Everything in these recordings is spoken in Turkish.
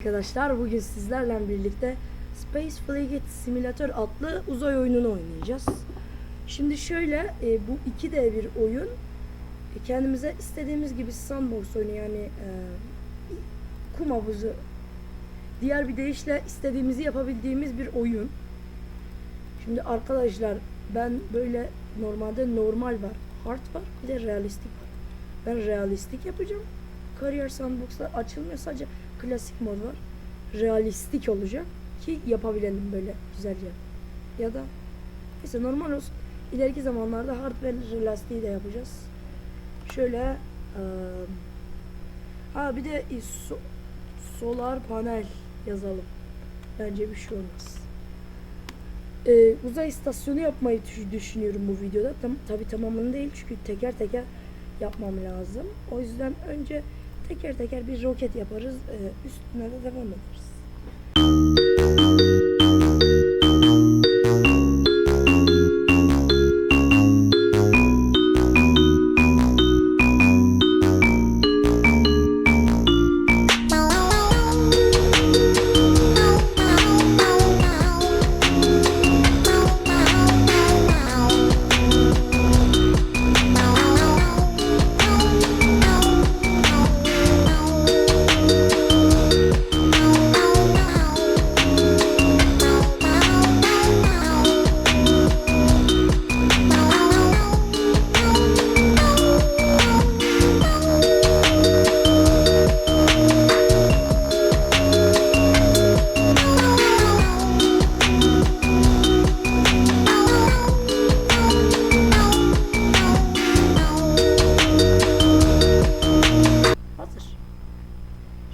Arkadaşlar bugün sizlerle birlikte Space Flight Simulator adlı uzay oyununu oynayacağız. Şimdi şöyle e, bu 2D bir oyun. E, kendimize istediğimiz gibi sandbox oyunu yani e, kum havuzu diğer bir deyişle istediğimizi yapabildiğimiz bir oyun. Şimdi arkadaşlar ben böyle normalde normal var, hard var, bir de realistik var. Ben realistik yapacağım. Kariyer sandbox'lar açılmıyor sadece klasik mod var. Realistik olacak ki yapabilelim böyle güzelce. Ya da neyse normal olsun. İleriki zamanlarda hard ve realistiği de yapacağız. Şöyle eee ha bir de e, so- solar panel yazalım. Bence bir şey olmaz. Ee, uzay istasyonu yapmayı düş- düşünüyorum bu videoda. Tam, tabi tamamını değil çünkü teker teker yapmam lazım. O yüzden önce teker teker bir roket yaparız. Ee, üstüne de devam ederiz.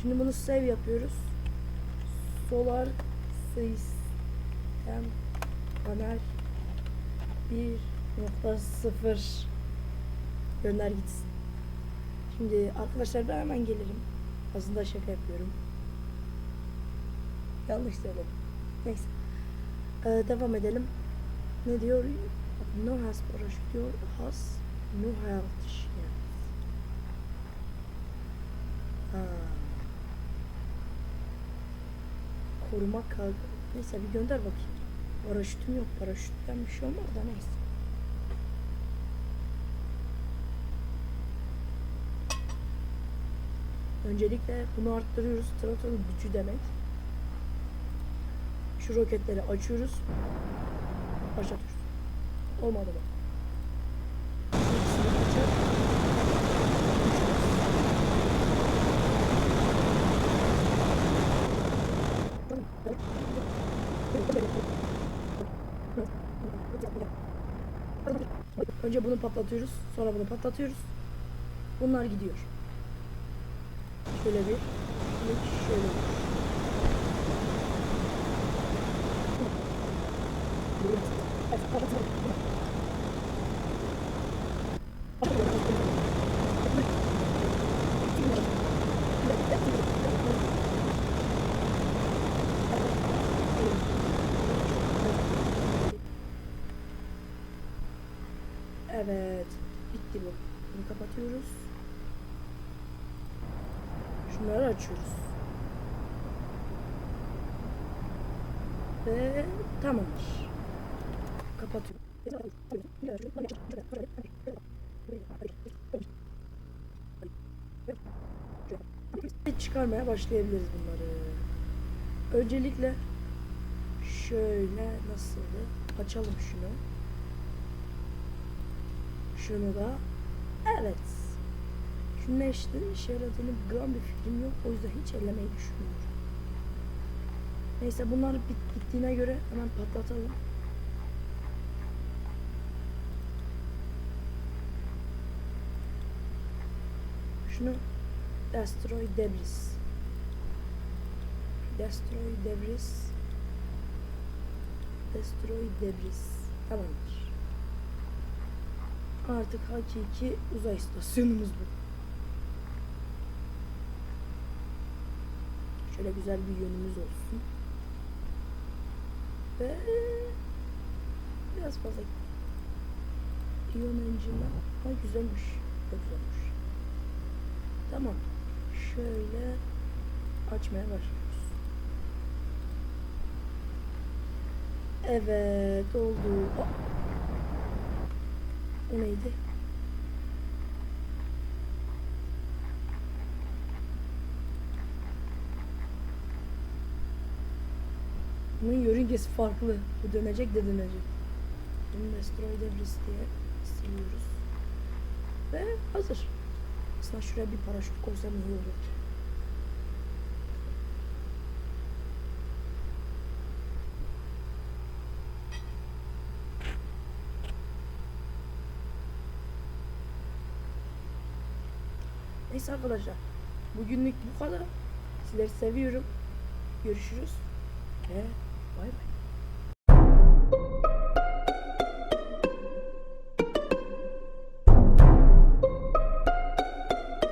Şimdi bunu save yapıyoruz. Solar System Panel 1.0 Gönder gitsin. Şimdi arkadaşlar ben hemen gelirim. Aslında şaka yapıyorum. Yanlış söyledim. Neyse. Ee, devam edelim. Ne diyor? No has parachute diyor. Has no health shield. Ha. Koruma kargo. Neyse bir gönder bakayım. Paraşütüm yok. Paraşütten bir şey olmaz da neyse. Öncelikle bunu arttırıyoruz. Throttle gücü demek. Şu roketleri açıyoruz. Başlatıyoruz. Olmadı mı? Önce bunu patlatıyoruz. Sonra bunu patlatıyoruz. Bunlar gidiyor. Şöyle bir. şöyle bir. Evet. Bitti bu. Bunu kapatıyoruz. Şunları açıyoruz. Ve tamamdır. Kapatıyorum. Çıkarmaya başlayabiliriz bunları. Öncelikle şöyle nasıldı? Açalım şunu. Şunu da. Evet. İşte işe yaradığını gram bir fikrim yok. O yüzden hiç ellemeyi düşünmüyorum. Neyse bunlar bit bittiğine göre hemen patlatalım. Şunu destroy debris. Destroy debris. Destroy debris. Tamamdır. Artık hakiki uzay istasyonumuz bu. Şöyle güzel bir yönümüz olsun. Ve biraz fazla Ion Engine'den. Ha güzelmiş. Çok güzelmiş. Tamam. Şöyle açmaya başlıyoruz. Evet oldu. Aa! O neydi? Bunun yörüngesi farklı. Bu dönecek de dönecek. Bunu destroy debris diye siliyoruz. Ve hazır. Aslında şuraya bir paraşüt koysam iyi olur. Neyse arkadaşlar. Bugünlük bu kadar. Sizleri seviyorum. Görüşürüz. Ve bay bay.